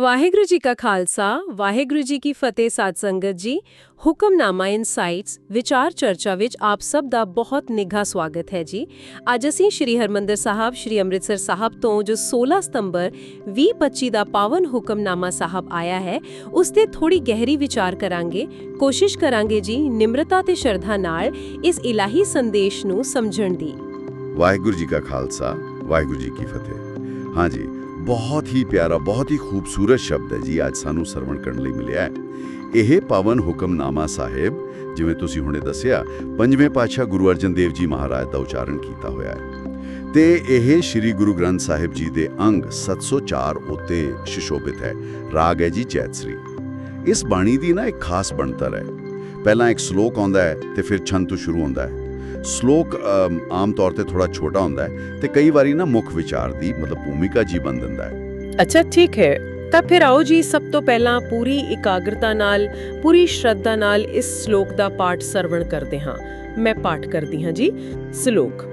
ਵਾਹਿਗੁਰੂ ਜੀ ਕਾ ਖਾਲਸਾ, ਵਾਹਿਗੁਰੂ ਜੀ ਕੀ ਫਤਿਹ ਸਾਧ ਸੰਗਤ ਜੀ। ਹੁਕਮਨਾਮਾ ਇਨਸਾਈਟਸ, ਵਿਚਾਰ ਚਰਚਾ ਵਿੱਚ ਆਪ ਸਭ ਦਾ ਬਹੁਤ ਨਿੱਘਾ ਸਵਾਗਤ ਹੈ ਜੀ। ਅੱਜ ਅਸੀਂ ਸ਼੍ਰੀ ਹਰਮੰਦਰ ਸਾਹਿਬ, ਸ਼੍ਰੀ ਅੰਮ੍ਰਿਤਸਰ ਸਾਹਿਬ ਤੋਂ ਜੋ 16 ਸਤੰਬਰ 2025 ਦਾ ਪਾਵਨ ਹੁਕਮਨਾਮਾ ਸਾਹਿਬ ਆਇਆ ਹੈ, ਉਸ ਤੇ ਥੋੜੀ ਗਹਿਰੀ ਵਿਚਾਰ ਕਰਾਂਗੇ। ਕੋਸ਼ਿਸ਼ ਕਰਾਂਗੇ ਜੀ ਨਿਮਰਤਾ ਤੇ ਸ਼ਰਧਾ ਨਾਲ ਇਸ ਇਲਾਹੀ ਸੰਦੇਸ਼ ਨੂੰ ਸਮਝਣ ਦੀ। ਵਾਹਿਗੁਰੂ ਜੀ ਕਾ ਖਾਲਸਾ, ਵਾਹਿਗੁਰੂ ਜੀ ਕੀ ਫਤਿਹ। ਹਾਂਜੀ ਬਹੁਤ ਹੀ ਪਿਆਰਾ, ਬਹੁਤ ਹੀ ਖੂਬਸੂਰਤ ਸ਼ਬਦ ਹੈ ਜੀ, ਅੱਜ ਸਾਨੂੰ ਸਰਵਣ ਕਰਨ ਲਈ ਮਿਲਿਆ ਹੈ। ਇਹ ਪਾਵਨ ਹੁਕਮਨਾਮਾ ਸਾਹਿਬ, ਜਿਵੇਂ ਤੁਸੀਂ ਹੁਣੇ ਦੱਸਿਆ, ਪੰਜਵੇਂ ਪਾਤਸ਼ਾਹ ਗੁਰੂ ਅਰਜਨ ਦੇਵ ਜੀ ਮਹਾਰਾਜ ਦਾ ਉਚਾਰਨ ਕੀਤਾ ਹੋਇਆ ਹੈ। ਤੇ ਇਹ ਸ੍ਰੀ ਗੁਰੂ ਗ੍ਰੰਥ ਸਾਹਿਬ ਜੀ ਦੇ ਅੰਗ 704 ਉਤੇ ਸ਼ਿਸ਼ੋਭਿਤ ਹੈ। ਰਾਗ ਹੈ ਜੀ ਚੈਤਸਰੀ ਇਸ ਬਾਣੀ ਦੀ ਨਾ ਇੱਕ ਖਾਸ ਬਣਤਰ ਹੈ। ਪਹਿਲਾਂ ਇੱਕ ਸ਼ਲੋਕ ਆਉਂਦਾ ਹੈ ਤੇ ਫਿਰ ਛੰਤ ਤੋਂ ਸ਼ੁਰੂ ਹੁੰਦਾ ਹੈ। ਸ਼ਲੋਕ ਆਮ ਤੌਰ ਤੇ ਥੋੜਾ ਛੋਟਾ ਹੁੰਦਾ ਹੈ ਤੇ ਕਈ ਵਾਰੀ ਨਾ ਮੁੱਖ ਵਿਚਾਰ ਦੀ ਮਤਲਬ ਭੂਮਿਕਾ ਜੀ ਬਣ ਦਿੰਦਾ ਹੈ। ਅੱਛਾ ਠੀਕ ਹੈ। ਤਾਂ ਫਿਰ ਆਓ ਜੀ ਸਭ ਤੋਂ ਪਹਿਲਾਂ ਪੂਰੀ ਇਕਾਗਰਤਾ ਨਾਲ ਪੂਰੀ ਸ਼ਰਧਾ ਨਾਲ ਇਸ ਸ਼ਲੋਕ ਦਾ ਪਾਠ ਸਰਵਣ ਕਰਦੇ ਹਾਂ। ਮੈਂ ਪਾਠ ਕਰਦੀ ਹਾਂ ਜੀ। ਸ਼ਲੋਕ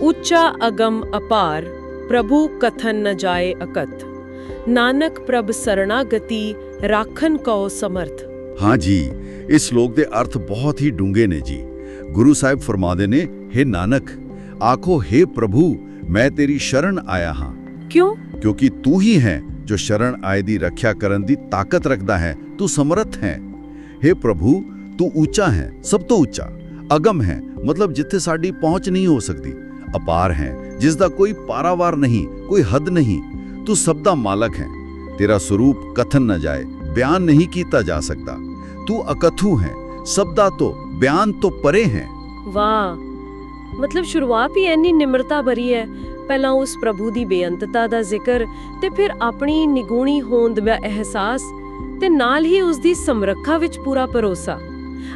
ਉੱਚਾ ਅਗਮ ਅਪਾਰ ਪ੍ਰਭੂ ਕਥਨ ਨ ਜਾਏ ਅਕਤ ਨਾਨਕ ਪ੍ਰਭ ਸਰਣਾਗਤੀ ਰਾਖਨ ਕਉ ਸਮਰਥ। ਹਾਂ ਜੀ ਇਸ ਸ਼ਲੋਕ ਦੇ ਅਰਥ ਬਹੁਤ ਹੀ ਡੂੰਘੇ ਨੇ ਜੀ। गुरु સાહેબ फरमा ને हे नानक आखो हे प्रभु मैं तेरी शरण आया हाँ। क्यों? क्योंकि तू ही है जो शरण आए दी रक्षा करण दी ताकत रखता है। तू समर्थ है। हे प्रभु तू ऊँचा है सब तो ऊँचा। अगम है मतलब जिथे साड़ी पहुँच नहीं हो सकती अपार है जिसका कोई पारावार नहीं कोई हद नहीं। तू सब का मालक है। तेरा स्वरूप कथन न जाए बयान नहीं किया जा सकता तू अकथु है। ਸ਼ਬਦਾਂ ਤੋਂ ਬਿਆਨ ਤੋਂ ਪਰੇ ਹੈ। ਵਾਹ! ਮਤਲਬ ਸ਼ੁਰੂਆਤ ਹੀ ਇੰਨੀ ਨਿਮਰਤਾ ਭਰੀ ਹੈ। ਪਹਿਲਾਂ ਉਸ ਪ੍ਰਭੂ ਦੀ ਬੇਅੰਤਤਾ ਦਾ ਜ਼ਿਕਰ ਤੇ ਫਿਰ ਆਪਣੀ ਨਿਗੂਣੀ ਹੋਂਦ ਦਾ ਅਹਿਸਾਸ ਤੇ ਨਾਲ ਹੀ ਉਸ ਦੀ ਸਮਰੱਖਾ ਵਿੱਚ ਪੂਰਾ ਭਰੋਸਾ।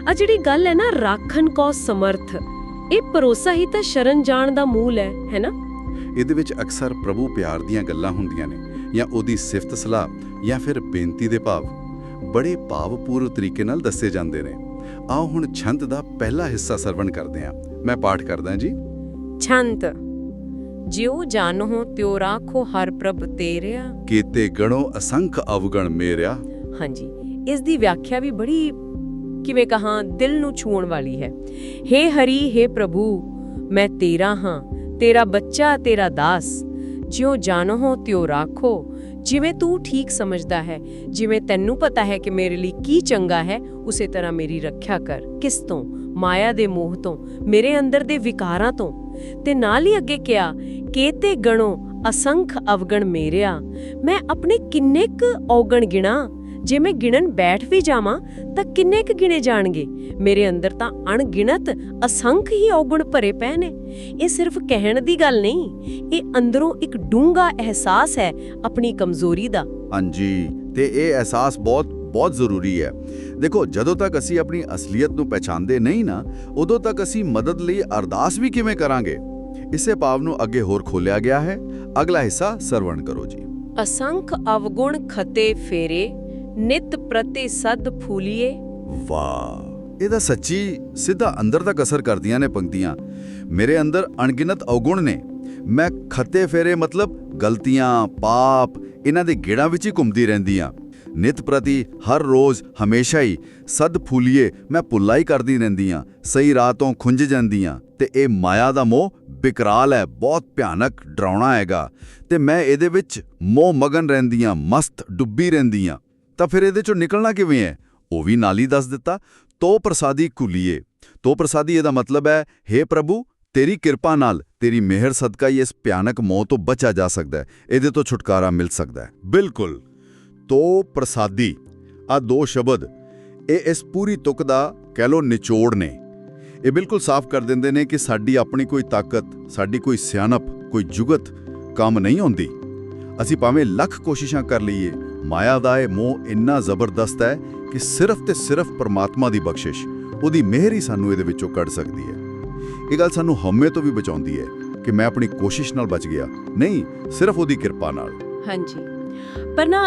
ਆ ਜਿਹੜੀ ਗੱਲ ਹੈ ਨਾ ਰਾਖਣ ਕੋ ਸਮਰਥ ਇਹ ਭਰੋਸਾ ਹੀ ਤਾਂ ਸ਼ਰਨ ਜਾਣ ਦਾ ਮੂਲ ਹੈ ਹੈ ਨਾ? ਇਹਦੇ ਵਿੱਚ ਅਕਸਰ ਪ੍ਰਭੂ ਪਿਆਰ ਦੀਆਂ ਗੱਲਾਂ ਹੁੰਦੀਆਂ ਨੇ ਜਾਂ ਉਹਦੀ ਸਿਫਤ ਸਲਾਹ ਜਾਂ ਫਿਰ ਬੇਨਤੀ ਦੇ ਭਾਵ। ਬੜੇ ਭਾਵਪੂਰਵ ਤਰੀਕੇ ਨਾਲ ਦੱਸੇ ਜਾਂਦੇ ਨੇ। ਆਓ ਹੁਣ ਛੰਦ ਦਾ ਪਹਿਲਾ ਹਿੱਸਾ ਸਰਵਣ ਕਰਦੇ ਹਾਂ। ਮੈਂ ਪਾਠ ਕਰਦਾ ਜੀ। ਛੰਤ ਜਿਉ ਜਾਣੋ ਤਿਉ ਰਾਖੋ ਹਰ ਪ੍ਰਭ ਤੇਰਿਆ। ਕੀਤੇ ਗਣੋ ਅਸੰਖ ਅਵਗਣ ਮੇਰਿਆ। ਹਾਂਜੀ ਇਸ ਦੀ ਵਿਆਖਿਆ ਵੀ ਬੜੀ ਕਿਵੇਂ ਕਹਾਂ ਦਿਲ ਨੂੰ ਛੂਹਣ ਵਾਲੀ ਹੈ। हे ਹਰੀ हे ਪ੍ਰਭੂ ਮੈਂ ਤੇਰਾ ਹਾਂ ਤੇਰਾ ਬੱਚਾ ਤੇਰਾ ਦਾਸ। ਜਿਉ ਜਾਣੋ ਤਿਉ ਰਾਖੋ ਜਿਵੇਂ ਤੂੰ ਠੀਕ ਸਮਝਦਾ ਹੈ ਜਿਵੇਂ ਤੈਨੂੰ ਪਤਾ ਹੈ ਕਿ ਮੇਰੇ ਲਈ ਕੀ ਚੰਗਾ ਹੈ ਉਸੇ ਤਰ੍ਹਾਂ ਮੇਰੀ ਰੱਖਿਆ ਕਰ। ਕਿਸ ਤੋਂ? ਮਾਇਆ ਦੇ ਮੋਹ ਤੋਂ, ਮੇਰੇ ਅੰਦਰ ਦੇ ਵਿਕਾਰਾਂ ਤੋਂ। ਤੇ ਨਾਲ ਹੀ ਅੱਗੇ ਕਿਹਾ, ਕੇਤੇ ਗਣੋ ਅਸੰਖ ਅਵਗਣ ਮੇਰਿਆ। ਮੈਂ ਆਪਣੇ ਕਿੰਨੇ ਕੁ ਔਗਣ ਗਿਣਾ? ਜੇ ਮੈਂ ਗਿਣਨ ਬੈਠ ਵੀ ਜਾਵਾਂ, ਤਾਂ ਕਿੰਨੇ ਕੁ ਗਿਣੇ ਜਾਣਗੇ? ਮੇਰੇ ਅੰਦਰ ਤਾਂ ਅਣਗਿਣਤ ਅਸੰਖ ਹੀ ਔਗਣ ਭਰੇ ਪਏ ਨੇ। ਇਹ ਸਿਰਫ ਕਹਿਣ ਦੀ ਗੱਲ ਨਹੀਂ, ਇਹ ਅੰਦਰੋਂ ਇੱਕ ਡੂੰਘਾ ਅਹਿਸਾਸ ਹੈ ਆਪਣੀ ਕਮਜ਼ੋਰੀ ਦਾ। ਹਾਂਜੀ, ਤੇ ਇਹ ਅਹਿਸਾਸ ਬਹੁਤ ਬਹੁਤ ਜ਼ਰੂਰੀ ਹੈ। ਦੇਖੋ ਜਦੋਂ ਤੱਕ ਅਸੀਂ ਆਪਣੀ ਅਸਲੀਅਤ ਨੂੰ ਪਛਾਣਦੇ ਨਹੀਂ ਨਾ ਉਦੋਂ ਤੱਕ ਅਸੀਂ ਮਦਦ ਲਈ ਅਰਦਾਸ ਵੀ ਕਿਵੇਂ ਕਰਾਂਗੇ? ਇਸੇ ਭਾਵ ਨੂੰ ਅੱਗੇ ਹੋਰ ਖੋਲਿਆ ਗਿਆ ਹੈ। ਅਗਲਾ ਹਿੱਸਾ ਸਰਵਣ ਕਰੋ ਜੀ। ਅਸੰਖ ਅਵਗੁਣ ਖਤੇ ਫੇਰੇ ਨਿਤ ਪ੍ਰਤੀ ਸਦ ਫੂਲੀਏ। ਵਾਹ ਇਹਦਾ ਸੱਚੀ ਸਿੱਧਾ ਅੰਦਰ ਤੱਕ ਅਸਰ ਕਰਦੀਆਂ ਨੇ ਪੰਕਤੀਆਂ। ਮੇਰੇ ਅੰਦਰ ਅਣਗਿਣਤ ਔਗੁਣ ਨੇ। ਮੈਂ ਖੱਤੇ ਫੇਰੇ ਮਤਲਬ ਗਲਤੀਆਂ ਪਾਪ ਇਹਨਾਂ ਦੇ ਗੇੜਾਂ ਵਿੱਚ ਹੀ ਘੁੰਮਦੀ ਰਹਿੰਦੀਆਂ ਨਿਤ ਪ੍ਰਤੀ ਹਰ ਰੋਜ਼ ਹਮੇਸ਼ਾ ਹੀ ਸਦ ਫੂਲੀਏ, ਮੈਂ ਪੁੱਲਾਈ ਕਰਦੀ ਰਹਿੰਦੀ ਰਹਿੰਦੀਆਂ, ਸਹੀ ਰਾਹ ਤੋਂ ਖੁੰਝ ਜਾਂਦੀ ਜਾਂਦੀਆਂ, ਤੇ ਇਹ ਮਾਇਆ ਦਾ ਮੋਹ ਬਿਕਰਾਲ ਹੈ, ਬਹੁਤ ਭਿਆਨਕ ਡਰਾਉਣਾ ਹੈਗਾ। ਤੇ ਮੈਂ ਇਹਦੇ ਵਿੱਚ ਮੋਹ ਮਗਨ ਰਹਿੰਦੀ ਰਹਿੰਦੀਆਂ, ਮਸਤ ਡੁੱਬੀ ਰਹਿੰਦੀ ਰਹਿੰਦੀਆਂ। ਤਾਂ ਫਿਰ ਇਹਦੇ ਚੋਂ ਨਿਕਲਣਾ ਕਿਵੇਂ ਹੈ? ਉਹ ਵੀ ਨਾਲ ਹੀ ਦੱਸ ਦਿੱਤਾ, ਤੋ ਪ੍ਰਸਾਦੀ ਕੁਲੀਏ ਤੋ ਪ੍ਰਸਾਦੀ ਇਹਦਾ ਮਤਲਬ ਹੈ हे ਪ੍ਰਭੂ, ਤੇਰੀ ਕਿਰਪਾ ਨਾਲ ਤੇਰੀ ਮਿਹਰ ਸਦਕਾ ਹੀ ਇਸ ਭਿਆਨਕ ਮੌਤ ਤੋਂ ਬਚਾ ਜਾ ਸਕਦਾ ਹੈ, ਇਹਦੇ ਤੋਂ ਛੁਟਕਾਰਾ ਮਿਲ ਸਕਦਾ ਹੈ। ਬਿਲਕੁਲ। ਤੋ ਪ੍ਰਸਾਦੀ ਆ ਦੋ ਸ਼ਬਦ, ਇਹ ਇਸ ਪੂਰੀ ਤੁਕ ਦਾ ਕਹਿ ਲੋ ਨਿਚੋੜ ਨੇ। ਇਹ ਬਿਲਕੁਲ ਸਾਫ਼ ਕਰ ਦਿੰਦੇ ਨੇ ਕਿ ਸਾਡੀ ਆਪਣੀ ਕੋਈ ਤਾਕਤ, ਸਾਡੀ ਕੋਈ ਸਿਆਣਪ, ਕੋਈ ਜੁਗਤ ਕੰਮ ਨਹੀਂ ਆਉਂਦੀ। ਅਸੀਂ ਭਾਵੇਂ ਲੱਖ ਕੋਸ਼ਿਸ਼ਾਂ ਕਰ ਲਈਏ, ਮਾਇਆ ਦਾ ਇਹ ਮੋਹ ਇੰਨਾ ਜ਼ਬਰਦਸਤ ਹੈ ਕਿ ਸਿਰਫ ਤੇ ਸਿਰਫ ਪਰਮਾਤਮਾ ਦੀ ਬਖਸ਼ਿਸ਼, ਉਹਦੀ ਮਿਹਰ ਹੀ ਸਾਨੂੰ ਇਹਦੇ ਵਿੱਚੋਂ ਕੱਢ ਸਕਦੀ ਹੈ। ਇਹ ਗੱਲ ਸਾਨੂੰ ਹਉਮੈ ਤੋਂ ਵੀ ਬਚਾਉਂਦੀ ਹੈ ਕਿ ਮੈਂ ਆਪਣੀ ਕੋਸ਼ਿਸ਼ ਨਾਲ ਬਚ ਗਿਆ, ਨਹੀਂ, ਸਿਰਫ ਉਹਦੀ ਕਿਰਪਾ ਨਾਲ। ਹਾਂਜੀ। ਪਰ ਨਾ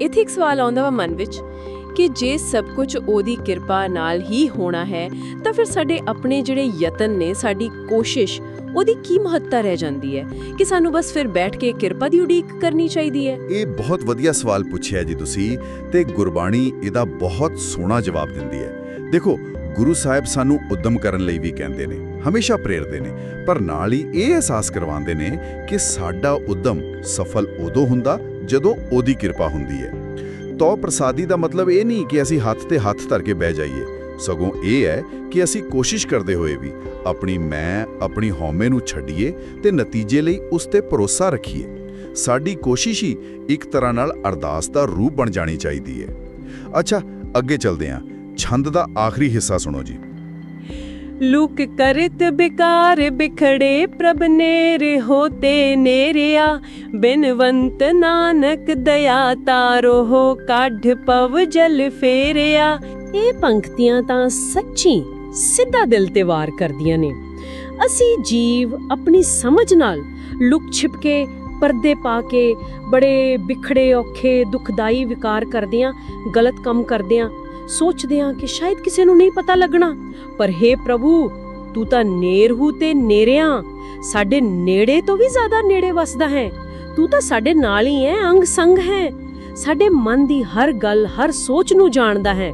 ਇੱਥੇ ਇੱਕ ਸਵਾਲ ਆਉਂਦਾ ਵਾ ਮਨ ਵਿੱਚ ਕਿ ਜੇ ਸਭ ਕੁਝ ਉਹਦੀ ਕਿਰਪਾ ਨਾਲ ਹੀ ਹੋਣਾ ਹੈ, ਤਾਂ ਫਿਰ ਸਾਡੇ ਆਪਣੇ ਜਿਹੜੇ ਯਤਨ ਨੇ, ਸਾਡੀ ਕੋਸ਼ਿਸ਼, ਉਹਦੀ ਕੀ ਮਹੱਤਤਾ ਰਹਿ ਜਾਂਦੀ ਹੈ? ਕਿ ਸਾਨੂੰ ਬਸ ਫਿਰ ਬੈਠ ਕੇ ਕਿਰਪਾ ਦੀ ਉਡੀਕ ਕਰਨੀ ਚਾਹੀਦੀ ਹੈ? ਇਹ ਬਹੁਤ ਵਧੀਆ ਸਵਾਲ ਪੁੱਛਿਆ ਜੀ ਤੁਸੀਂ, ਤੇ ਗੁਰਬਾਣੀ ਇਹਦਾ ਬਹੁਤ ਸੋਹਣਾ ਜਵਾਬ ਦਿੰਦੀ ਹੈ। ਦੇਖੋ, ਗੁਰੂ ਸਾਹਿਬ ਸਾਨੂੰ ਉਦਮ ਕਰਨ ਲਈ ਵੀ ਕਹਿੰਦੇ ਨੇ, ਹਮੇਸ਼ਾ ਪ੍ਰੇਰਦੇ ਨੇ, ਪਰ ਨਾਲ ਹੀ ਇਹ ਅਹਿਸਾਸ ਕਰਵਾਉਂਦੇ ਨੇ ਕਿ ਸਾਡਾ ਉਦਮ ਸਫਲ ਉਦੋਂ ਹੁੰਦਾ ਜਦੋਂ ਉਹਦੀ ਕਿਰਪਾ ਹੁੰਦੀ ਹੈ। ਤੋ ਪ੍ਰਸਾਦੀ ਦਾ ਮਤਲਬ ਇਹ ਨਹੀਂ ਕਿ ਅਸੀਂ ਹੱਥ ਤੇ ਹੱਥ ਧਰ ਕੇ ਬਹਿ ਜਾਈਏ। ਸਗੋਂ ਇਹ ਹੈ ਕਿ ਅਸੀਂ ਕੋਸ਼ਿਸ਼ ਕਰਦੇ ਹੋਏ ਵੀ ਆਪਣੀ ਮੈਂ, ਆਪਣੀ ਹਉਮੈ ਨੂੰ ਛੱਡੀਏ ਤੇ ਨਤੀਜੇ ਲਈ ਉਸ ਤੇ ਭਰੋਸਾ ਰੱਖੀਏ। ਸਾਡੀ ਕੋਸ਼ਿਸ਼ ਹੀ ਇੱਕ ਤਰ੍ਹਾਂ ਨਾਲ ਅਰਦਾਸ ਦਾ ਰੂਪ ਬਣ ਜਾਣੀ ਚਾਹੀਦੀ ਹੈ। ਅੱਛਾ, ਅੱਗੇ ਚੱਲਦੇ ਹਾਂ। ਛੰਦ ਦਾ ਆਖਰੀ ਹਿੱਸਾ ਸੁਣੋ ਜੀ। ਲੁਕ ਕਰਤ ਬਿਕਾਰ ਬਿਖੜੇ ਪ੍ਰਭ ਨੇਰੇ ਹੋਤੇ ਨੇਰਿਆ, ਬਿਨਵੰਤ ਨਾਨਕ ਦਇਆ ਤਾਰੋ ਹੋ ਕੱਢ ਪਵ ਜਲ ਫੇਰਿਆ। ਇਹ ਪੰਕਤੀਆਂ ਤਾਂ ਸੱਚੀ ਸਿੱਧਾ ਦਿਲ ਤੇ ਵਾਰ ਕਰਦੀਆਂ ਨੇ। ਅਸੀਂ ਜੀਵ ਆਪਣੀ ਸਮਝ ਨਾਲ ਲੁਕ ਛਿਪ ਕੇ ਪਰਦੇ ਪਾ ਕੇ, ਬੜੇ ਵਿਖੜੇ ਔਖੇ ਦੁਖਦਾਈ ਵਿਕਾਰ ਕਰਦੇ ਆਂ, ਗਲਤ ਕੰਮ ਕਰਦੇ ਆਂ ਸੋਚਦੇ ਹਾਂ ਕਿ ਸ਼ਾਇਦ ਕਿਸੇ ਨੂੰ ਨਹੀਂ ਪਤਾ ਲੱਗਣਾ। ਪਰ हे ਪ੍ਰਭੂ, ਤੂੰ ਤਾਂ ਨੇਰਹੂ ਤੇ ਨੇਰਿਆਂ। ਸਾਡੇ ਨੇੜੇ ਤੋਂ ਵੀ ਜ਼ਿਆਦਾ ਨੇੜੇ ਵਸਦਾ ਹੈ। ਤੂੰ ਤਾਂ ਸਾਡੇ ਨਾਲ ਹੀ ਹੈ ਅੰਗ ਸੰਗ ਹੈ। ਸਾਡੇ ਮਨ ਦੀ ਹਰ ਗੱਲ, ਹਰ ਸੋਚ ਨੂੰ ਜਾਣਦਾ ਹੈ।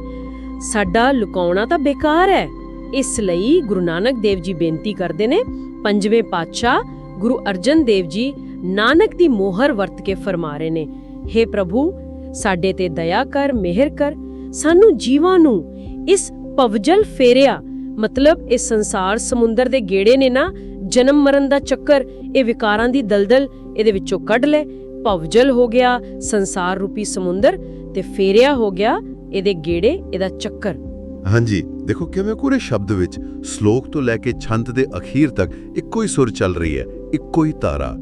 ਸਾਡਾ ਲੁਕਾਉਣਾ ਤਾਂ ਬੇਕਾਰ ਹੈ। ਇਸ ਲਈ ਗੁਰੂ ਨਾਨਕ ਦੇਵ ਜੀ ਬੇਨਤੀ ਕਰਦੇ ਨੇ, ਪੰਜਵੇਂ ਪਾਤਸ਼ਾਹ ਗੁਰੂ ਅਰਜਨ ਦੇਵ ਜੀ ਨਾਨਕ ਦੀ ਮੋਹਰ ਵਰਤ ਕੇ ਫਰਮਾ ਰਹੇ ਨੇ। हे ਪ੍ਰਭੂ, ਸਾਡੇ ਤੇ ਦਇਆ ਕਰ, ਮਿਹਰ ਕਰ ਸਾਨੂੰ ਜੀਵਾਂ ਨੂੰ ਇਸ ਪਵਜਲ ਫੇਰਿਆ। ਮਤਲਬ ਇਹ ਸੰਸਾਰ ਸਮੁੰਦਰ ਦੇ ਗੇੜੇ ਨੇ ਨਾ, ਜਨਮ ਮਰਨ ਦਾ ਚੱਕਰ, ਇਹ ਵਿਕਾਰਾਂ ਦੀ ਦਲਦਲ, ਇਹਦੇ ਵਿੱਚੋਂ ਕੱਢ ਲੈ, ਪਵਜਲ ਹੋ ਗਿਆ ਸੰਸਾਰ ਰੂਪੀ ਸਮੁੰਦਰ ਤੇ ਫੇਰਿਆ ਹੋ ਗਿਆ ਇਹਦੇ ਗੇੜੇ, ਇਹਦਾ ਚੱਕਰ। ਹਾਂਜੀ, ਦੇਖੋ ਕਿਵੇਂ ਪੂਰੇ ਸ਼ਬਦ ਵਿੱਚ ਸ਼ਲੋਕ ਤੋਂ ਲੈ ਕੇ ਛੰਦ ਦੇ ਅਖੀਰ ਤੱਕ ਇੱਕੋ ਹੀ ਸੁਰ ਚੱਲ ਰਹੀ ਹੈ, ਇੱਕੋ ਹੀ ਤਾਰਾ।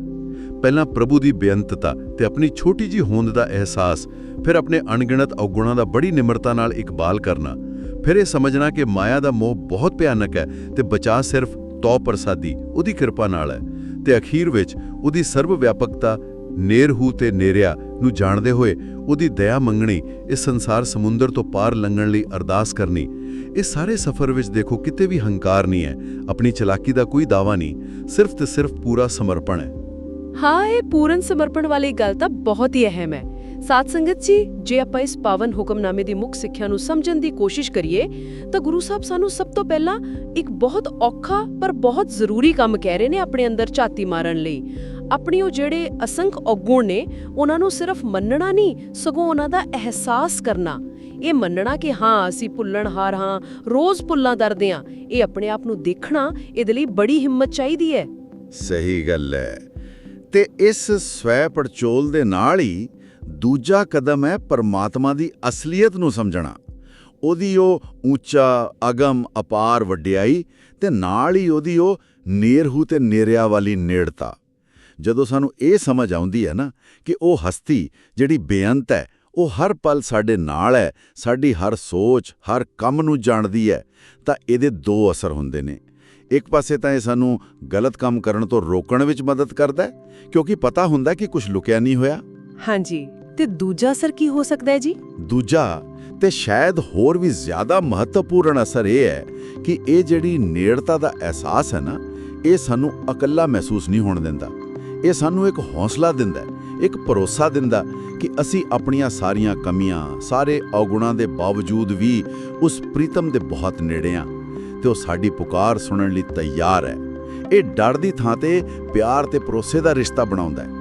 ਪਹਿਲਾਂ ਪ੍ਰਭੂ ਦੀ ਬੇਅੰਤਤਾ ਤੇ ਆਪਣੀ ਛੋਟੀ ਜੀ ਹੋਂਦ ਦਾ ਅਹਿਸਾਸ ਫਿਰ ਆਪਣੇ ਅਣਗਿਣਤ ਔਗੁਣਾਂ ਦਾ ਬੜੀ ਨਿਮਰਤਾ ਨਾਲ ਇਕਬਾਲ ਕਰਨਾ। ਫਿਰ ਇਹ ਸਮਝਣਾ ਕਿ ਮਾਇਆ ਦਾ ਮੋਹ ਬਹੁਤ ਭਿਆਨਕ ਹੈ ਤੇ ਬਚਾ ਸਿਰਫ ਤੌ ਪ੍ਰਸਾਦੀ, ਉਹਦੀ ਕਿਰਪਾ ਨਾਲ ਹੈ। ਤੇ ਅਖੀਰ ਵਿੱਚ ਉਹਦੀ ਸਰਵ ਵਿਆਪਕਤਾ ਨੇਰਹੂ ਤੇ ਨੇਰਿਆ ਨੂੰ ਜਾਣਦੇ ਹੋਏ ਉਹਦੀ ਦਇਆ ਮੰਗਣੀ, ਇਸ ਸੰਸਾਰ ਸਮੁੰਦਰ ਤੋਂ ਪਾਰ ਲੰਘਣ ਲਈ ਅਰਦਾਸ ਕਰਨੀ। ਇਹ ਸਾਰੇ ਸਫ਼ਰ ਵਿੱਚ ਦੇਖੋ ਕਿਤੇ ਵੀ ਹੰਕਾਰ ਨਹੀਂ ਹੈ, ਆਪਣੀ ਚਲਾਕੀ ਦਾ ਕੋਈ ਦਾਵਾ ਨਹੀਂ, ਸਿਰਫ ਤੇ ਸਿਰਫ ਪੂਰਾ ਸਮਰਪਣ ਹੈ। ਹਾਂ, ਇਹ ਪੂਰਨ ਸਮਰਪਣ ਵਾਲੀ ਗੱਲ ਤਾਂ ਬਹੁਤ ਹੀ ਅਹਿਮ ਹੈ। ਸਾਧ ਸੰਗਤ ਜੀ, ਜੇ ਆਪਾਂ ਇਸ ਪਾਵਨ ਹੁਕਮਨਾਮੇ ਦੀ ਮੁੱਖ ਸਿੱਖਿਆ ਨੂੰ ਸਮਝਣ ਦੀ ਕੋਸ਼ਿਸ਼ ਕਰੀਏ, ਤਾਂ ਗੁਰੂ ਸਾਹਿਬ ਸਾਨੂੰ ਸਭ ਤੋਂ ਪਹਿਲਾਂ ਇੱਕ ਬਹੁਤ ਔਖਾ ਪਰ ਬਹੁਤ ਜ਼ਰੂਰੀ ਕੰਮ ਕਹਿ ਰਹੇ ਨੇ ਆਪਣੇ ਅੰਦਰ ਝਾਤੀ ਮਾਰਨ ਲਈ। ਆਪਣੀ ਉਹ ਜਿਹੜੇ ਅਸੰਖ ਔਗੁਣ ਨੇ, ਉਹਨਾਂ ਨੂੰ ਸਿਰਫ ਮੰਨਣਾ ਨਹੀਂ, ਸਗੋਂ ਉਹਨਾਂ ਦਾ ਅਹਿਸਾਸ ਕਰਨਾ। ਇਹ ਮੰਨਣਾ ਕਿ ਹਾਂ, ਅਸੀਂ ਭੁੱਲਣਹਾਰ ਹਾਂ, ਰੋਜ਼ ਭੁੱਲਾਂ ਦਰਦੇ ਹਾਂ, ਇਹ ਆਪਣੇ ਆਪ ਨੂੰ ਦੇਖਣਾ ਇਹਦੇ ਲਈ ਬੜੀ ਹਿੰਮਤ ਚਾਹੀਦੀ ਹੈ। ਸਹੀ ਗੱਲ ਹੈ। ਤੇ ਇਸ ਸਵੈ ਪੜਚੋਲ ਦੇ ਨਾਲ ਹੀ ਦੂਜਾ ਕਦਮ ਹੈ ਪਰਮਾਤਮਾ ਦੀ ਅਸਲੀਅਤ ਨੂੰ ਸਮਝਣਾ। ਉਹਦੀ ਉਹ ਉੱਚਾ, ਅਗਮ, ਅਪਾਰ ਵਡਿਆਈ ਤੇ ਨਾਲ ਹੀ ਉਹਦੀ ਉਹ ਨੇਰਹੂ ਤੇ ਨੇਰਿਆ ਵਾਲੀ ਨੇੜਤਾ। ਜਦੋਂ ਸਾਨੂੰ ਇਹ ਸਮਝ ਆਉਂਦੀ ਹੈ ਨਾ ਕਿ ਉਹ ਹਸਤੀ ਜਿਹੜੀ ਬੇਅੰਤ ਹੈ, ਉਹ ਹਰ ਪਲ ਸਾਡੇ ਨਾਲ ਹੈ, ਸਾਡੀ ਹਰ ਸੋਚ, ਹਰ ਕੰਮ ਨੂੰ ਜਾਣਦੀ ਹੈ, ਤਾਂ ਇਹਦੇ ਦੋ ਅਸਰ ਹੁੰਦੇ ਨੇ। ਇੱਕ ਪਾਸੇ ਤਾਂ ਇਹ ਸਾਨੂੰ ਗਲਤ ਕੰਮ ਕਰਨ ਤੋਂ ਰੋਕਣ ਵਿੱਚ ਮਦਦ ਕਰਦਾ ਹੈ, ਕਿਉਂਕਿ ਪਤਾ ਹੁੰਦਾ ਕਿ ਕੁਝ ਲੁਕਿਆ ਨਹੀਂ ਹੋਇਆ। ਹਾਂਜੀ। ਤੇ ਦੂਜਾ ਅਸਰ ਕੀ ਹੋ ਸਕਦਾ ਹੈ ਜੀ? ਦੂਜਾ, ਤੇ ਸ਼ਾਇਦ ਹੋਰ ਵੀ ਜ਼ਿਆਦਾ ਮਹੱਤਵਪੂਰਨ ਅਸਰ ਇਹ ਹੈ ਕਿ ਇਹ ਜਿਹੜੀ ਨੇੜਤਾ ਦਾ ਅਹਿਸਾਸ ਹੈ ਨਾ, ਇਹ ਸਾਨੂੰ ਇਕੱਲਾ ਮਹਿਸੂਸ ਨਹੀਂ ਹੋਣ ਦਿੰਦਾ। ਇਹ ਸਾਨੂੰ ਇੱਕ ਹੌਸਲਾ ਦਿੰਦਾ ਇੱਕ ਭਰੋਸਾ ਦਿੰਦਾ ਕਿ ਅਸੀਂ ਆਪਣੀਆਂ ਸਾਰੀਆਂ ਕਮੀਆਂ, ਸਾਰੇ ਔਗੁਣਾਂ ਦੇ ਬਾਵਜੂਦ ਵੀ ਉਸ ਪ੍ਰੀਤਮ ਦੇ ਬਹੁਤ ਨੇੜੇ ਹਾਂ ਤੇ ਉਹ ਸਾਡੀ ਪੁਕਾਰ ਸੁਣਨ ਲਈ ਤਿਆਰ ਹੈ। ਇਹ ਡਰ ਦੀ ਥਾਂ ਤੇ ਪਿਆਰ ਤੇ ਭਰੋਸੇ ਦਾ ਰਿਸ਼ਤਾ ਬਣਾਉਂਦਾ ਹੈ।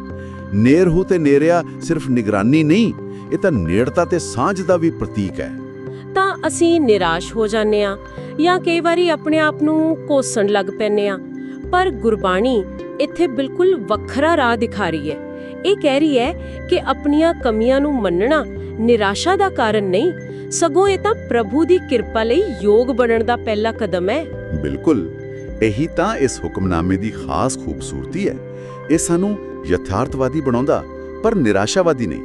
ਨੇਰਹੂ ਤੇ ਨੇਰਿਆ ਸਿਰਫ ਨਿਗਰਾਨੀ ਨਹੀਂ ਇਹ ਤਾਂ ਨੇੜਤਾ ਤੇ ਸਾਂਝ ਦਾ ਵੀ ਪ੍ਰਤੀਕ ਹੈ। ਤਾਂ ਅਸੀਂ ਨਿਰਾਸ਼ ਹੋ ਜਾਂਦੇ ਆ ਜਾਂ ਕਈ ਵਾਰੀ ਆਪਣੇ ਆਪ ਨੂੰ ਕੋਸਣ ਲੱਗ ਪੈਂਦੇ ਆ ਪਰ ਗੁਰਬਾਣੀ ਇੱਥੇ ਬਿਲਕੁਲ ਵੱਖਰਾ ਰਾਹ ਦਿਖਾ ਰਹੀ ਹੈ। ਇਹ ਕਹਿ ਰਹੀ ਹੈ ਕਿ ਆਪਣੀਆਂ ਕਮੀਆਂ ਨੂੰ ਮੰਨਣਾ ਨਿਰਾਸ਼ਾ ਦਾ ਕਾਰਨ ਨਹੀਂ ਸਗੋਂ ਇਹ ਤਾਂ ਪ੍ਰਭੂ ਦੀ ਕਿਰਪਾ ਲਈ ਯੋਗ ਬਣਨ ਦਾ ਪਹਿਲਾ ਕਦਮ ਹੈ। ਬਿਲਕੁਲ। ਇਹੀ ਤਾਂ ਇਸ ਹੁਕਮਨਾਮੇ ਦੀ ਖਾਸ ਖੂਬਸੂਰਤੀ ਹੈ। ਇਹ ਸਾਨੂੰ ਯਥਾਰਥਵਾਦੀ ਬਣਾਉਂਦਾ, ਪਰ ਨਿਰਾਸ਼ਾਵਾਦੀ ਨਹੀਂ।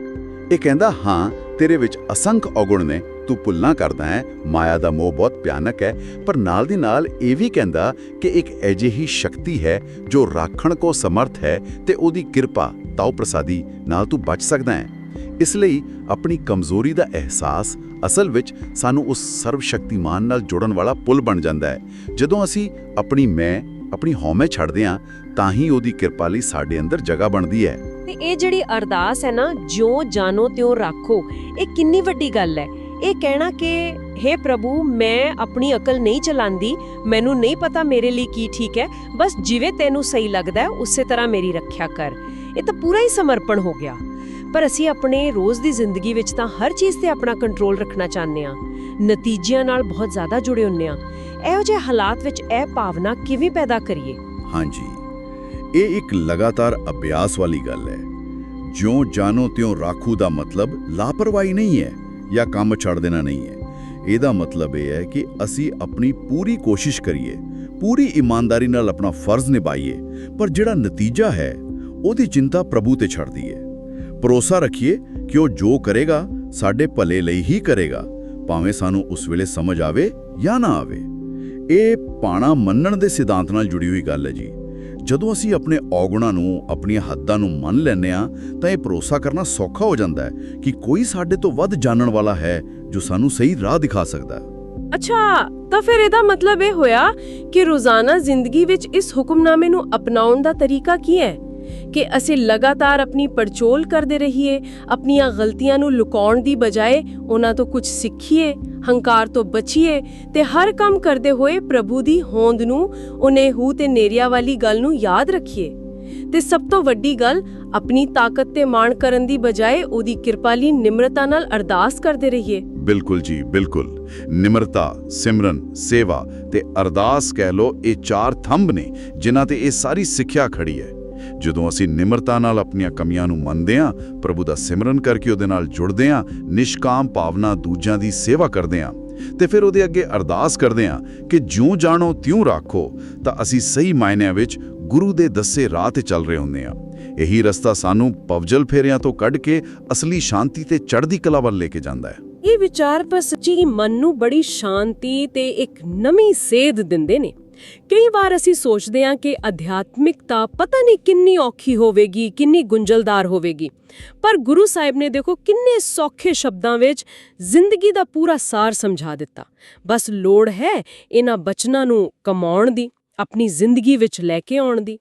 ਇਹ ਕਹਿੰਦਾ, ਹਾਂ, ਤੇਰੇ ਵਿੱਚ ਅਸੰਖ ਔਗੁਣ ਨੇ, ਤੂੰ ਭੁੱਲਣਾ ਕਰਦਾ ਹੈ, ਮਾਇਆ ਦਾ ਮੋਹ ਬਹੁਤ ਭਿਆਨਕ ਹੈ। ਪਰ ਨਾਲ ਦੀ ਨਾਲ ਇਹ ਵੀ ਕਹਿੰਦਾ ਕਿ ਇੱਕ ਅਜਿਹੀ ਸ਼ਕਤੀ ਹੈ ਜੋ ਰਾਖਣ ਕੋ ਸਮਰਥ ਹੈ ਤੇ ਉਹਦੀ ਕਿਰਪਾ, ਤਾਉ ਪ੍ਰਸਾਦੀ ਨਾਲ ਤੂੰ ਬਚ ਸਕਦਾ ਹੈ। ਇਸ ਲਈ ਆਪਣੀ ਕਮਜ਼ੋਰੀ ਦਾ ਅਹਿਸਾਸ ਅਸਲ ਵਿੱਚ ਸਾਨੂੰ ਉਸ ਸਰਵ ਸ਼ਕਤੀਮਾਨ ਨਾਲ ਜੁੜਨ ਵਾਲਾ ਪੁਲ ਬਣ ਜਾਂਦਾ ਹੈ। ਜਦੋਂ ਅਸੀਂ ਆਪਣੀ ਮੈਂ, ਆਪਣੀ ਹਉਮੈ ਛੱਡਦੇ ਹਾਂ, ਤਾਂ ਹੀ ਉਹਦੀ ਕਿਰਪਾ ਲਈ ਸਾਡੇ ਅੰਦਰ ਜਗ੍ਹਾ ਬਣਦੀ ਹੈ। ਤੇ ਇਹ ਜਿਹੜੀ ਅਰਦਾਸ ਹੈ ਨਾ, ਜਿਉਂ ਜਾਣੋ ਤਿਉਂ ਰੱਖੋ, ਇਹ ਕਿੰਨੀ ਵੱਡੀ ਗੱਲ ਹੈ। ਇਹ ਕਹਿਣਾ ਕਿ हे ਪ੍ਰਭੂ, ਮੈਂ ਆਪਣੀ ਅਕਲ ਨਹੀਂ ਚਲਾਉਂਦੀ ਮੈਨੂੰ ਨਹੀਂ ਪਤਾ ਮੇਰੇ ਲਈ ਕੀ ਠੀਕ ਹੈ, ਬਸ ਜਿਵੇਂ ਤੈਨੂੰ ਸਹੀ ਲੱਗਦਾ ਹੈ, ਉਸੇ ਤਰ੍ਹਾਂ ਮੇਰੀ ਰੱਖਿਆ ਕਰ। ਇਹ ਤਾਂ ਪੂਰਾ ਹੀ ਸਮਰਪਣ ਹੋ ਗਿਆ। ਪਰ ਅਸੀਂ ਆਪਣੇ ਰੋਜ਼ ਦੀ ਜ਼ਿੰਦਗੀ ਵਿੱਚ ਤਾਂ ਹਰ ਚੀਜ਼ ਤੇ ਆਪਣਾ ਕੰਟਰੋਲ ਰੱਖਣਾ ਚਾਹੁੰਦੇ ਆ ਨਤੀਜਿਆਂ ਨਾਲ ਬਹੁਤ ਜ਼ਿਆਦਾ ਜੁੜੇ ਹੁੰਨੇ ਆ ਇਹੋ ਜਿਹੇ ਹਾਲਾਤ ਵਿੱਚ ਇਹ ਭਾਵਨਾ ਕਿਵੇਂ ਪੈਦਾ ਕਰੀਏ? ਹਾਂਜੀ। ਇਹ ਇੱਕ ਲਗਾਤਾਰ ਅਭਿਆਸ ਵਾਲੀ ਗੱਲ ਹੈ। ਜਿਉਂ ਜਾਣੋ ਤਿਉਂ ਰਾਖੂ ਦਾ ਮਤਲਬ ਲਾਪਰਵਾਹੀ ਨਹੀਂ ਹੈ ਜਾਂ ਕੰਮ ਛੱਡ ਦੇਣਾ ਨਹੀਂ ਹੈ। ਇਹਦਾ ਮਤਲਬ ਇਹ ਹੈ ਕਿ ਅਸੀਂ ਆਪਣੀ ਪੂਰੀ ਕੋਸ਼ਿਸ਼ ਕਰੀਏ, ਪੂਰੀ ਇਮਾਨਦਾਰੀ ਨਾਲ ਆਪਣਾ ਫਰਜ਼ ਨਿਭਾਈਏ, ਪਰ ਜਿਹੜਾ ਨਤੀਜਾ ਹੈ, ਉਹਦੀ ਚਿੰਤਾ ਪ੍ਰਭੂ ਤੇ ਛੱਡ ਦਈਏ ਭਰੋਸਾ ਰੱਖੀਏ ਕਿ ਉਹ ਜੋ ਕਰੇਗਾ, ਸਾਡੇ ਭਲੇ ਲਈ ਹੀ ਕਰੇਗਾ, ਭਾਵੇਂ ਸਾਨੂੰ ਉਸ ਵੇਲੇ ਸਮਝ ਆਵੇ ਜਾਂ ਨਾ ਆਵੇ। ਇਹ ਪਾਣਾ ਮੰਨਣ ਦੇ ਸਿਧਾਂਤ ਨਾਲ ਜੁੜੀ ਹੋਈ ਗੱਲ ਹੈ ਜੀ। ਜਦੋਂ ਅਸੀਂ ਆਪਣੇ ਔਗੁਣਾਂ ਨੂੰ, ਆਪਣੀਆਂ ਹੱਦਾਂ ਨੂੰ ਮੰਨ ਲੈਂਦੇ ਆ ਤਾਂ ਇਹ ਭਰੋਸਾ ਕਰਨਾ ਸੌਖਾ ਹੋ ਜਾਂਦਾ ਹੈ ਕਿ ਕੋਈ ਸਾਡੇ ਤੋਂ ਵੱਧ ਜਾਣਨ ਵਾਲਾ ਹੈ ਜੋ ਸਾਨੂੰ ਸਹੀ ਰਾਹ ਦਿਖਾ ਸਕਦਾ ਹੈ। ਅੱਛਾ, ਤਾਂ ਫਿਰ ਇਹਦਾ ਮਤਲਬ ਇਹ ਹੋਇਆ ਕਿ ਰੋਜ਼ਾਨਾ ਜ਼ਿੰਦਗੀ ਵਿੱਚ ਇਸ ਹੁਕਮਨਾਮੇ ਨੂੰ ਅਪਣਾਉਣ ਦਾ ਤਰੀਕਾ ਕੀ ਹੈ? ਕਿ ਅਸੀਂ ਲਗਾਤਾਰ ਆਪਣੀ ਪੜਚੋਲ ਕਰਦੇ ਰਹੀਏ, ਆਪਣੀਆਂ ਗਲਤੀਆਂ ਨੂੰ ਲੁਕਾਉਣ ਦੀ ਬਜਾਏ ਉਹਨਾਂ ਤੋਂ ਕੁਝ ਸਿੱਖੀਏ, ਹੰਕਾਰ ਤੋਂ ਬਚੀਏ ਤੇ ਹਰ ਕੰਮ ਕਰਦੇ ਹੋਏ ਪ੍ਰਭੂ ਦੀ ਹੋਂਦ ਨੂੰ, ਉਹਨੇ ਹੂ ਤੇ ਨੇਰੀਆ ਵਾਲੀ ਗੱਲ ਨੂੰ ਯਾਦ ਰੱਖੀਏ। ਤੇ ਸਭ ਤੋਂ ਵੱਡੀ ਗੱਲ, ਆਪਣੀ ਤਾਕਤ ਤੇ ਮਾਣ ਕਰਨ ਦੀ ਬਜਾਏ ਉਹਦੀ ਕਿਰਪਾ ਲਈ ਨਿਮਰਤਾ ਨਾਲ ਅਰਦਾਸ ਕਰਦੇ ਰਹੀਏ। ਬਿਲਕੁਲ ਜੀ, ਬਿਲਕੁਲ। ਨਿਮਰਤਾ, ਸਿਮਰਨ, ਸੇਵਾ ਤੇ ਅਰਦਾਸ ਕਹਿ ਲੋ ਇਹ ਚਾਰ ਥੰਬ ਨੇ ਜਿਨ੍ਹਾਂ ਤੇ ਇਹ ਸਾਰੀ ਸਿੱਖਿਆ ਖੜੀ ਹੈ। ਜਦੋਂ ਅਸੀਂ ਨਿਮਰਤਾ ਨਾਲ ਆਪਣੀਆਂ ਕਮੀਆਂ ਨੂੰ ਮੰਨਦੇ ਹਾਂ, ਪ੍ਰਭੂ ਦਾ ਸਿਮਰਨ ਕਰਕੇ ਉਹਦੇ ਨਾਲ ਜੁੜਦੇ ਹਾਂ, ਨਿਸ਼ਕਾਮ ਭਾਵਨਾ ਦੂਜਿਆਂ ਦੀ ਸੇਵਾ ਕਰਦੇ ਹਾਂ, ਤੇ ਫਿਰ ਉਹਦੇ ਅੱਗੇ ਅਰਦਾਸ ਕਰਦੇ ਹਾਂ ਕਿ ਜਿਉਂ ਜਾਣੋ ਤਿਉਂ ਰੱਖੋ, ਤਾਂ ਅਸੀਂ ਸਹੀ ਮਾਇਨਿਆਂ ਵਿੱਚ ਗੁਰੂ ਦੇ ਦੱਸੇ ਰਾਹ ਤੇ ਚੱਲ ਰਹੇ ਹੁੰਦੇ ਹਾਂ। ਇਹੀ ਰਸਤਾ ਸਾਨੂੰ ਪਵਜਲ ਫੇਰਿਆਂ ਤੋਂ ਕੱਢ ਕੇ ਅਸਲੀ ਸ਼ਾਂਤੀ ਤੇ ਚੜ੍ਹਦੀ ਕਲਾ ਵੱਲ ਲੈ ਕੇ ਜਾਂਦਾ ਹੈ। ਇਹ ਵਿਚਾਰ ਪਰ ਸੱਚੀ ਮਨ ਨੂੰ ਬੜੀ ਸ਼ਾਂਤੀ ਤੇ ਇੱਕ ਨਵੀਂ ਸੇਧ ਦਿੰਦੇ ਨੇ। ਕਈ ਵਾਰ ਅਸੀਂ ਸੋਚਦੇ ਹਾਂ ਕਿ ਅਧਿਆਤਮਿਕਤਾ ਪਤਾ ਨਹੀਂ ਕਿੰਨੀ ਔਖੀ ਹੋਵੇਗੀ, ਕਿੰਨੀ ਗੁੰਝਲਦਾਰ ਹੋਵੇਗੀ। ਪਰ ਗੁਰੂ ਸਾਹਿਬ ਨੇ ਦੇਖੋ ਕਿੰਨੇ ਸੌਖੇ ਸ਼ਬਦਾਂ ਵਿੱਚ ਜ਼ਿੰਦਗੀ ਦਾ ਪੂਰਾ ਸਾਰ ਸਮਝਾ ਦਿੱਤਾ। ਬਸ ਲੋੜ ਹੈ ਇਹਨਾਂ ਬਚਨਾਂ ਨੂੰ ਕਮਾਉਣ ਦੀ, ਆਪਣੀ ਜ਼ਿੰਦਗੀ ਵਿੱਚ ਲੈ ਕੇ ਆਉਣ ਦੀ।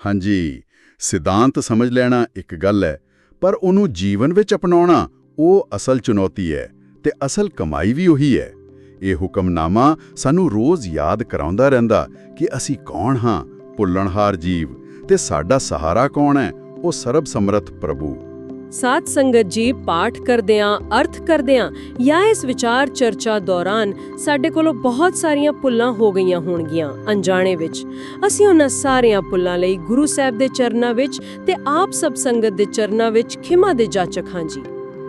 ਹਾਂਜੀ, ਸਿਧਾਂਤ ਸਮਝ ਲੈਣਾ ਇੱਕ ਗੱਲ ਹੈ, ਪਰ ਉਹਨੂੰ ਜੀਵਨ ਵਿੱਚ ਅਪਣਾਉਣਾ ਉਹ ਅਸਲ ਚੁਣੌਤੀ ਹੈ ਤੇ ਅਸਲ ਕਮਾਈ ਵੀ ਉਹੀ ਹੈ। ਇਹ ਹੁਕਮਨਾਮਾ ਸਾਨੂੰ ਰੋਜ਼ ਯਾਦ ਕਰਾਉਂਦਾ ਰਹਿੰਦਾ ਕਿ ਅਸੀਂ ਕੌਣ ਹਾਂ ਭੁੱਲਣਹਾਰ ਜੀਵ ਤੇ ਸਾਡਾ ਸਹਾਰਾ ਕੌਣ ਹੈ ਉਹ ਸਰਬ ਸਮਰੱਥ ਪ੍ਰਭੂ। ਸਾਧ ਸੰਗਤ ਜੀ ਪਾਠ ਕਰਦਿਆਂ ਅਰਥ ਕਰਦਿਆਂ ਜਾਂ ਇਸ ਵਿਚਾਰ ਚਰਚਾ ਦੌਰਾਨ ਸਾਡੇ ਕੋਲੋਂ ਬਹੁਤ ਸਾਰੀਆਂ ਪੁੱਲਾਂ ਹੋ ਗਈਆਂ ਹੋਣਗੀਆਂ ਅਣਜਾਣੇ ਵਿੱਚ। ਅਸੀਂ ਉਹਨਾਂ ਸਾਰੀਆਂ ਪੁੱਲਾਂ ਲਈ ਗੁਰੂ ਸਾਹਿਬ ਦੇ ਚਰਨਾਂ ਵਿੱਚ ਤੇ ਆਪ ਸਭ ਸੰਗਤ ਦੇ ਚਰਨਾਂ ਵਿੱਚ ਖਿਮਾ ਦੇ ਜਾਚਕ ਹਾਂ ਜੀ।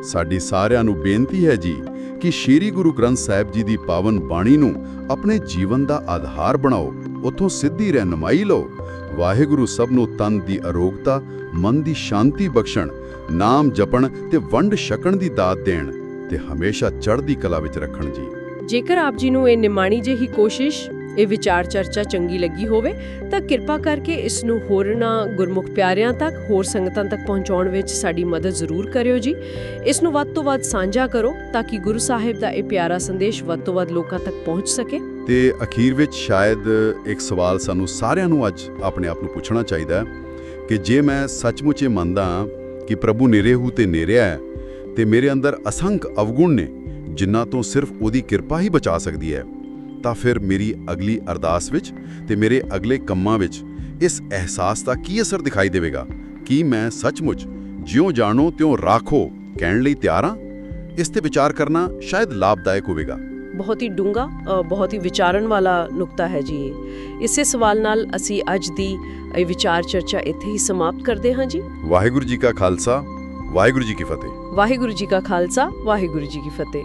ਸਾਡੀ ਸਾਰਿਆਂ ਨੂੰ ਬੇਨਤੀ ਹੈ ਜੀ ਕਿ ਸ਼੍ਰੀ ਗੁਰੂ ਗ੍ਰੰਥ ਸਾਹਿਬ ਜੀ ਦੀ ਪਾਵਨ ਬਾਣੀ ਨੂੰ ਆਪਣੇ ਜੀਵਨ ਦਾ ਆਧਾਰ ਬਣਾਓ, ਉਥੋਂ ਸਿੱਧੀ ਰਹਿਨਮਾਈ ਲਓ। ਵਾਹਿਗੁਰੂ ਸਭ ਨੂੰ ਤਨ ਦੀ ਅਰੋਗਤਾ, ਮਨ ਦੀ ਸ਼ਾਂਤੀ ਬਖਸ਼ਣ, ਨਾਮ ਜਪਣ ਤੇ ਵੰਡ ਛਕਣ ਦੀ ਦਾਤ ਦੇਣ ਤੇ ਹਮੇਸ਼ਾ ਚੜ੍ਹਦੀ ਕਲਾ ਵਿੱਚ ਰੱਖਣ ਜੀ। ਜੇਕਰ ਆਪ ਜੀ ਨੂੰ ਇਹ ਨਿਮਾਣੀ ਜਿਹੀ ਕੋਸ਼ਿਸ਼ ਇਹ ਵਿਚਾਰ ਚਰਚਾ ਚੰਗੀ ਲੱਗੀ ਹੋਵੇ, ਤਾਂ ਕਿਰਪਾ ਕਰਕੇ ਇਸ ਨੂੰ ਹੋਰਨਾਂ ਗੁਰਮੁਖ ਪਿਆਰਿਆਂ ਤੱਕ, ਹੋਰ ਸੰਗਤਾਂ ਤੱਕ ਪਹੁੰਚਾਉਣ ਵਿੱਚ ਸਾਡੀ ਮਦਦ ਜ਼ਰੂਰ ਕਰਿਓ ਜੀ। ਇਸ ਨੂੰ ਵੱਧ ਤੋਂ ਵੱਧ ਸਾਂਝਾ ਕਰੋ, ਤਾਂ ਕਿ ਗੁਰੂ ਸਾਹਿਬ ਦਾ ਇਹ ਪਿਆਰਾ ਸੰਦੇਸ਼ ਵੱਧ ਤੋਂ ਵੱਧ ਲੋਕਾਂ ਤੱਕ ਪਹੁੰਚ ਸਕੇ। ਤੇ ਅਖੀਰ ਵਿੱਚ ਸ਼ਾਇਦ ਇੱਕ ਸਵਾਲ ਸਾਨੂੰ ਸਾਰਿਆਂ ਨੂੰ ਅੱਜ ਆਪਣੇ ਆਪ ਨੂੰ ਪੁੱਛਣਾ ਚਾਹੀਦਾ ਕਿ ਜੇ ਮੈਂ ਸੱਚਮੁੱਚ ਇਹ ਮੰਨਦਾ ਹਾਂ ਕਿ ਪ੍ਰਭੂ ਨਿਰੇਹੂ ਤੇ ਨਿਰਿਆ ਹੈ, ਤੇ ਮੇਰੇ ਅੰਦਰ ਅਸੰਖ ਅਵਗੁਣ ਨੇ ਜਿਨ੍ਹਾਂ ਤੋਂ ਸਿਰਫ ਉਹਦੀ ਕਿਰਪਾ ਹੀ ਬਚਾ ਸਕਦੀ ਹੈ। ਤਾਂ ਫਿਰ ਮੇਰੀ ਅਗਲੀ ਅਰਦਾਸ ਵਿੱਚ ਤੇ ਮੇਰੇ ਅਗਲੇ ਕੰਮਾਂ ਵਿੱਚ ਇਸ ਅਹਿਸਾਸ ਦਾ ਕੀ ਅਸਰ ਦਿਖਾਈ ਦੇਵੇਗਾ? ਕੀ ਮੈਂ ਸੱਚਮੁੱਚ ਜਿਉਂ ਜਾਣੋ ਤਿਉਂ ਰਾਖੋ ਕਹਿਣ ਲਈ ਤਿਆਰ ਹਾਂ? ਇਸ ਤੇ ਵਿਚਾਰ ਕਰਨਾ ਸ਼ਾਇਦ ਲਾਭਦਾਇਕ ਹੋਵੇਗਾ। ਬਹੁਤ ਹੀ ਡੂੰਗਾ ਬਹੁਤ ਹੀ ਵਿਚਾਰਨ ਵਾਲਾ ਨੁਕਤਾ ਹੈ ਜੀ ਇਸੇ ਸਵਾਲ ਨਾਲ ਅਸੀਂ ਅੱਜ ਦੀ ਇਹ ਵਿਚਾਰ ਚਰਚਾ ਇੱਥੇ ਹੀ ਸਮਾਪਤ ਕਰਦੇ ਹਾਂ ਜੀ। ਵਾਹਿਗੁਰੂ ਜੀ ਕਾ ਖਾਲਸਾ ਵਾਹਿਗੁਰੂ ਜੀ ਕੀ ਫਤਿਹ। ਵਾਹਿਗੁਰੂ ਜੀ ਕਾ ਖਾਲਸਾ ਵਾਹਿਗੁਰੂ ਜੀ ਕੀ ਫਤਿਹ।